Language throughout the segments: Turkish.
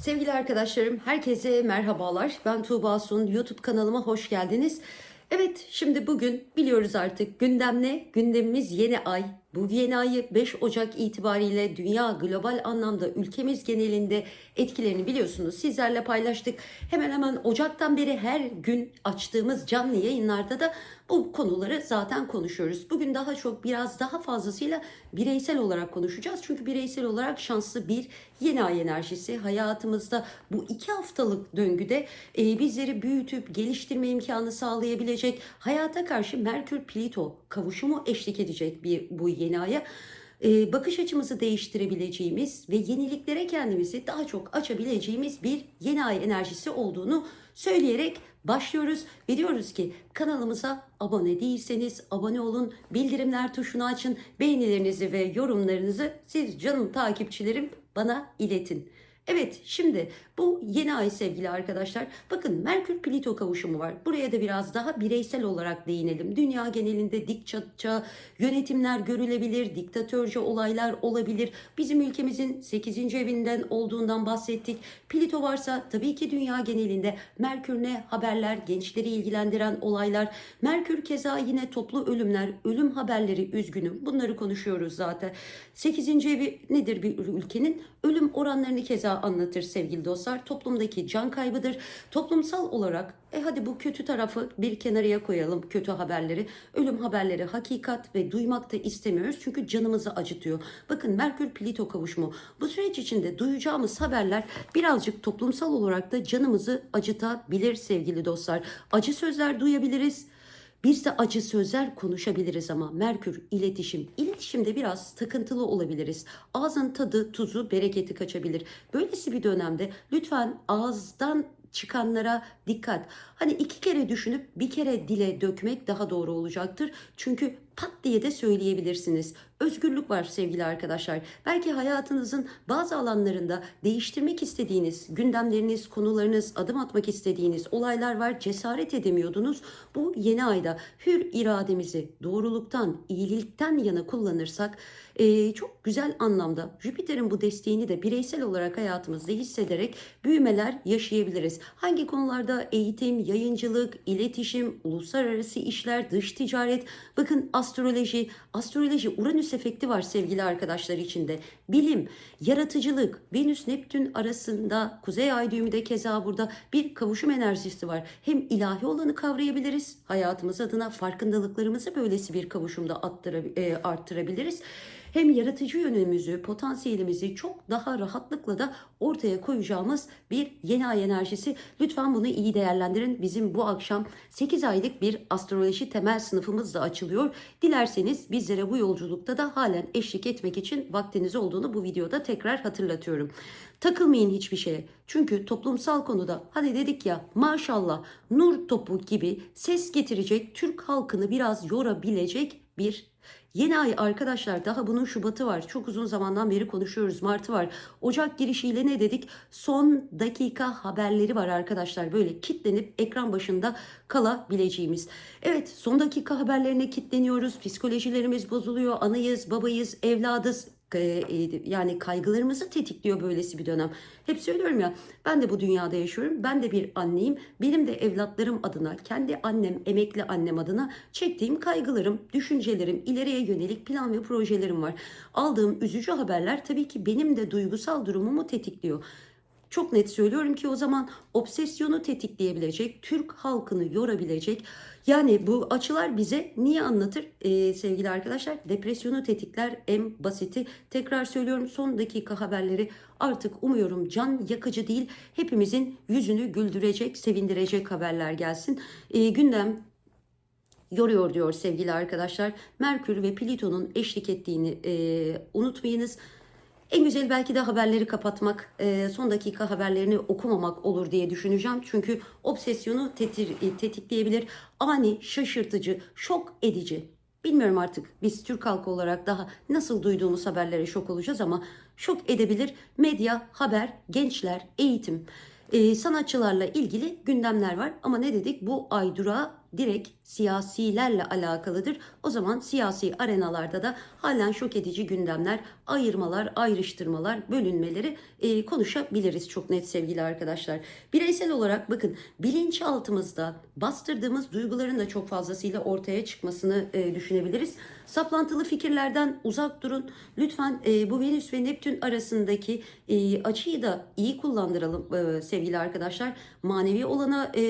Sevgili arkadaşlarım, herkese merhabalar. Ben Tuğba Sun. YouTube kanalıma hoş geldiniz. Evet, şimdi bugün biliyoruz artık gündem ne? Gündemimiz yeni ay. Bu yeni ayı 5 Ocak itibariyle dünya global anlamda ülkemiz genelinde etkilerini biliyorsunuz. Sizlerle paylaştık. Hemen hemen Ocak'tan beri her gün açtığımız canlı yayınlarda da bu konuları zaten konuşuyoruz. Bugün daha çok biraz daha fazlasıyla bireysel olarak konuşacağız. Çünkü bireysel olarak şanslı bir yeni ay enerjisi hayatımızda bu iki haftalık döngüde e, bizleri büyütüp geliştirme imkanı sağlayabilecek hayata karşı Merkür Plüto kavuşumu eşlik edecek bir bu yeni aya e, bakış açımızı değiştirebileceğimiz ve yeniliklere kendimizi daha çok açabileceğimiz bir yeni ay enerjisi olduğunu söyleyerek başlıyoruz. Ve diyoruz ki kanalımıza abone değilseniz abone olun, bildirimler tuşunu açın, beğenilerinizi ve yorumlarınızı siz canım takipçilerim bana iletin. Evet şimdi bu yeni ay sevgili arkadaşlar. Bakın Merkür Plüto kavuşumu var. Buraya da biraz daha bireysel olarak değinelim. Dünya genelinde dik çatça yönetimler görülebilir, diktatörce olaylar olabilir. Bizim ülkemizin 8. evinden olduğundan bahsettik. Plüto varsa tabii ki dünya genelinde Merkür ne haberler, gençleri ilgilendiren olaylar. Merkür keza yine toplu ölümler, ölüm haberleri üzgünüm. Bunları konuşuyoruz zaten. 8. evi nedir bir ülkenin? Ölüm oranlarını keza anlatır sevgili dostlar. Toplumdaki can kaybıdır. Toplumsal olarak e hadi bu kötü tarafı bir kenarıya koyalım kötü haberleri. Ölüm haberleri hakikat ve duymak da istemiyoruz çünkü canımızı acıtıyor. Bakın Merkür Plüto kavuşumu bu süreç içinde duyacağımız haberler birazcık toplumsal olarak da canımızı acıtabilir sevgili dostlar. Acı sözler duyabiliriz. Biz de acı sözler konuşabiliriz ama Merkür iletişim. İletişimde biraz takıntılı olabiliriz. Ağzın tadı, tuzu, bereketi kaçabilir. Böylesi bir dönemde lütfen ağızdan çıkanlara dikkat. Hani iki kere düşünüp bir kere dile dökmek daha doğru olacaktır. Çünkü pat diye de söyleyebilirsiniz. Özgürlük var sevgili arkadaşlar. Belki hayatınızın bazı alanlarında değiştirmek istediğiniz, gündemleriniz, konularınız, adım atmak istediğiniz olaylar var. Cesaret edemiyordunuz. Bu yeni ayda hür irademizi doğruluktan, iyilikten yana kullanırsak e, çok güzel anlamda Jüpiter'in bu desteğini de bireysel olarak hayatımızda hissederek büyümeler yaşayabiliriz. Hangi konularda eğitim, yayıncılık, iletişim, uluslararası işler, dış ticaret, bakın astroloji, astroloji Uranüs efekti var sevgili arkadaşlar içinde. Bilim, yaratıcılık, Venüs Neptün arasında Kuzey Ay düğümü de keza burada bir kavuşum enerjisi var. Hem ilahi olanı kavrayabiliriz hayatımız adına farkındalıklarımızı böylesi bir kavuşumda e, arttırabiliriz hem yaratıcı yönümüzü, potansiyelimizi çok daha rahatlıkla da ortaya koyacağımız bir yeni ay enerjisi. Lütfen bunu iyi değerlendirin. Bizim bu akşam 8 aylık bir astroloji temel sınıfımız da açılıyor. Dilerseniz bizlere bu yolculukta da halen eşlik etmek için vaktiniz olduğunu bu videoda tekrar hatırlatıyorum. Takılmayın hiçbir şeye. Çünkü toplumsal konuda hani dedik ya maşallah nur topu gibi ses getirecek Türk halkını biraz yorabilecek bir Yeni ay arkadaşlar daha bunun Şubat'ı var. Çok uzun zamandan beri konuşuyoruz. Mart'ı var. Ocak girişiyle ne dedik? Son dakika haberleri var arkadaşlar. Böyle kitlenip ekran başında kalabileceğimiz. Evet son dakika haberlerine kitleniyoruz. Psikolojilerimiz bozuluyor. Anayız, babayız, evladız yani kaygılarımızı tetikliyor böylesi bir dönem. Hep söylüyorum ya ben de bu dünyada yaşıyorum. Ben de bir anneyim. Benim de evlatlarım adına, kendi annem, emekli annem adına çektiğim kaygılarım, düşüncelerim, ileriye yönelik plan ve projelerim var. Aldığım üzücü haberler tabii ki benim de duygusal durumumu tetikliyor. Çok net söylüyorum ki o zaman obsesyonu tetikleyebilecek, Türk halkını yorabilecek. Yani bu açılar bize niye anlatır ee, sevgili arkadaşlar? Depresyonu tetikler en basiti. Tekrar söylüyorum son dakika haberleri artık umuyorum can yakıcı değil. Hepimizin yüzünü güldürecek, sevindirecek haberler gelsin. Ee, gündem yoruyor diyor sevgili arkadaşlar. Merkür ve Plüton'un eşlik ettiğini e, unutmayınız. En güzel belki de haberleri kapatmak, e, son dakika haberlerini okumamak olur diye düşüneceğim. Çünkü obsesyonu tetir, e, tetikleyebilir. Ani, şaşırtıcı, şok edici. Bilmiyorum artık biz Türk halkı olarak daha nasıl duyduğumuz haberlere şok olacağız ama şok edebilir. Medya, haber, gençler, eğitim, e, sanatçılarla ilgili gündemler var. Ama ne dedik? Bu ay durağı direkt siyasilerle alakalıdır. O zaman siyasi arenalarda da halen şok edici gündemler, ayırmalar, ayrıştırmalar, bölünmeleri e, konuşabiliriz çok net sevgili arkadaşlar. Bireysel olarak bakın bilinçaltımızda bastırdığımız duyguların da çok fazlasıyla ortaya çıkmasını e, düşünebiliriz. Saplantılı fikirlerden uzak durun. Lütfen e, bu Venüs ve Neptün arasındaki e, açıyı da iyi kullandıralım e, sevgili arkadaşlar. Manevi olana e,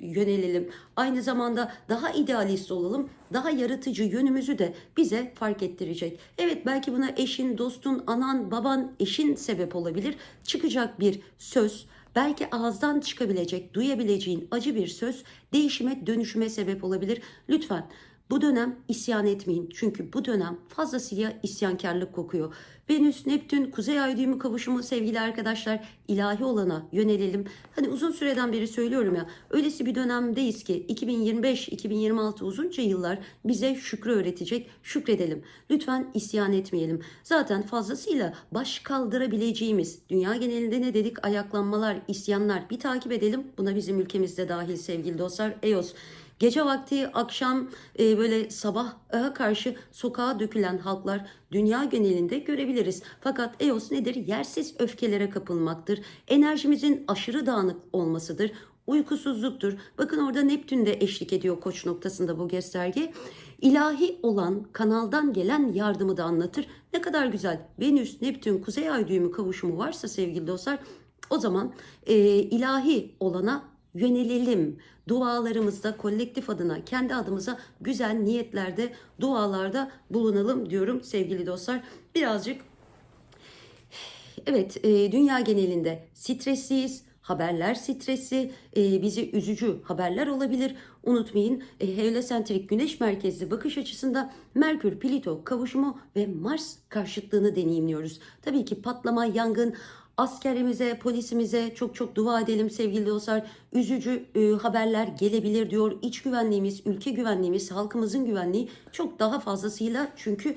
yönelelim. Aynı zamanda daha idealist olalım. Daha yaratıcı yönümüzü de bize fark ettirecek. Evet belki buna eşin, dostun, anan, baban, eşin sebep olabilir. Çıkacak bir söz, belki ağızdan çıkabilecek, duyabileceğin acı bir söz değişime, dönüşüme sebep olabilir. Lütfen bu dönem isyan etmeyin. Çünkü bu dönem fazlasıyla isyankarlık kokuyor. Venüs, Neptün, Kuzey Ay düğümü kavuşumu sevgili arkadaşlar ilahi olana yönelelim. Hani uzun süreden beri söylüyorum ya öylesi bir dönemdeyiz ki 2025-2026 uzunca yıllar bize şükrü öğretecek. Şükredelim. Lütfen isyan etmeyelim. Zaten fazlasıyla baş kaldırabileceğimiz dünya genelinde ne dedik ayaklanmalar, isyanlar bir takip edelim. Buna bizim ülkemizde dahil sevgili dostlar. EOS Gece vakti, akşam e, böyle sabaha karşı sokağa dökülen halklar dünya genelinde görebiliriz. Fakat EOS nedir? Yersiz öfkelere kapılmaktır. Enerjimizin aşırı dağınık olmasıdır. Uykusuzluktur. Bakın orada Neptün de eşlik ediyor koç noktasında bu gösterge. İlahi olan kanaldan gelen yardımı da anlatır. Ne kadar güzel. Venüs, Neptün, Kuzey Ay düğümü kavuşumu varsa sevgili dostlar o zaman e, ilahi olana yönelelim. Dualarımızda kolektif adına, kendi adımıza güzel niyetlerde, dualarda bulunalım diyorum sevgili dostlar. Birazcık evet e, dünya genelinde stresliyiz. Haberler stresi, e, bizi üzücü haberler olabilir. Unutmayın e, heliosentrik güneş merkezli bakış açısında Merkür, Plüto kavuşumu ve Mars karşıtlığını deneyimliyoruz. Tabii ki patlama, yangın, askerimize, polisimize çok çok dua edelim sevgili dostlar. Üzücü e, haberler gelebilir diyor. İç güvenliğimiz, ülke güvenliğimiz, halkımızın güvenliği çok daha fazlasıyla çünkü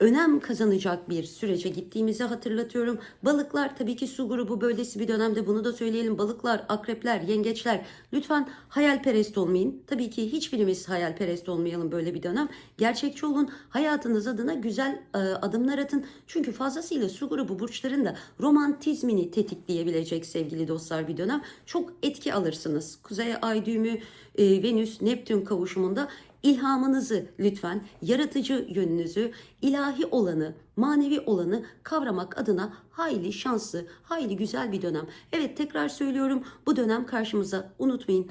önem kazanacak bir sürece gittiğimizi hatırlatıyorum. Balıklar tabii ki su grubu böylesi bir dönemde bunu da söyleyelim. Balıklar, akrepler, yengeçler lütfen hayalperest olmayın. Tabii ki hiçbirimiz hayalperest olmayalım böyle bir dönem. Gerçekçi olun. Hayatınız adına güzel e, adımlar atın. Çünkü fazlasıyla su grubu burçlarında romantizmini tetikleyebilecek sevgili dostlar bir dönem. Çok etki alırsınız. Kuzey ay düğümü, e, Venüs, Neptün kavuşumunda ilhamınızı lütfen, yaratıcı yönünüzü, ilahi olanı, manevi olanı kavramak adına hayli şanslı, hayli güzel bir dönem. Evet tekrar söylüyorum bu dönem karşımıza unutmayın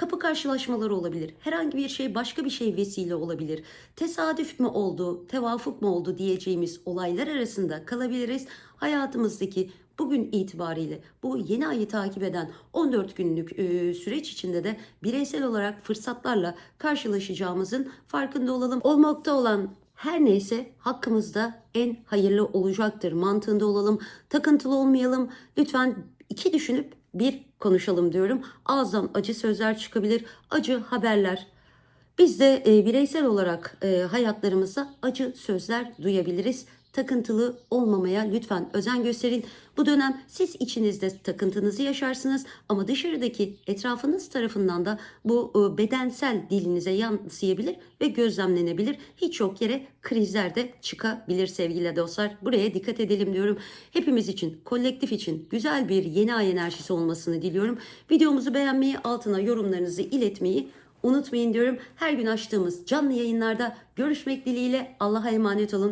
kapı karşılaşmaları olabilir. Herhangi bir şey başka bir şey vesile olabilir. Tesadüf mü oldu, tevafuk mu oldu diyeceğimiz olaylar arasında kalabiliriz. Hayatımızdaki bugün itibariyle bu yeni ayı takip eden 14 günlük e, süreç içinde de bireysel olarak fırsatlarla karşılaşacağımızın farkında olalım. Olmakta olan her neyse hakkımızda en hayırlı olacaktır. Mantığında olalım, takıntılı olmayalım. Lütfen iki düşünüp bir konuşalım diyorum. Ağızdan acı sözler çıkabilir, acı haberler. Biz de e, bireysel olarak e, hayatlarımızda acı sözler duyabiliriz. Takıntılı olmamaya lütfen özen gösterin. Bu dönem siz içinizde takıntınızı yaşarsınız ama dışarıdaki etrafınız tarafından da bu e, bedensel dilinize yansıyabilir ve gözlemlenebilir. Hiç yok yere krizler de çıkabilir sevgili dostlar. Buraya dikkat edelim diyorum. Hepimiz için, kolektif için güzel bir yeni ay enerjisi olmasını diliyorum. Videomuzu beğenmeyi, altına yorumlarınızı iletmeyi unutmayın diyorum. Her gün açtığımız canlı yayınlarda görüşmek dileğiyle Allah'a emanet olun.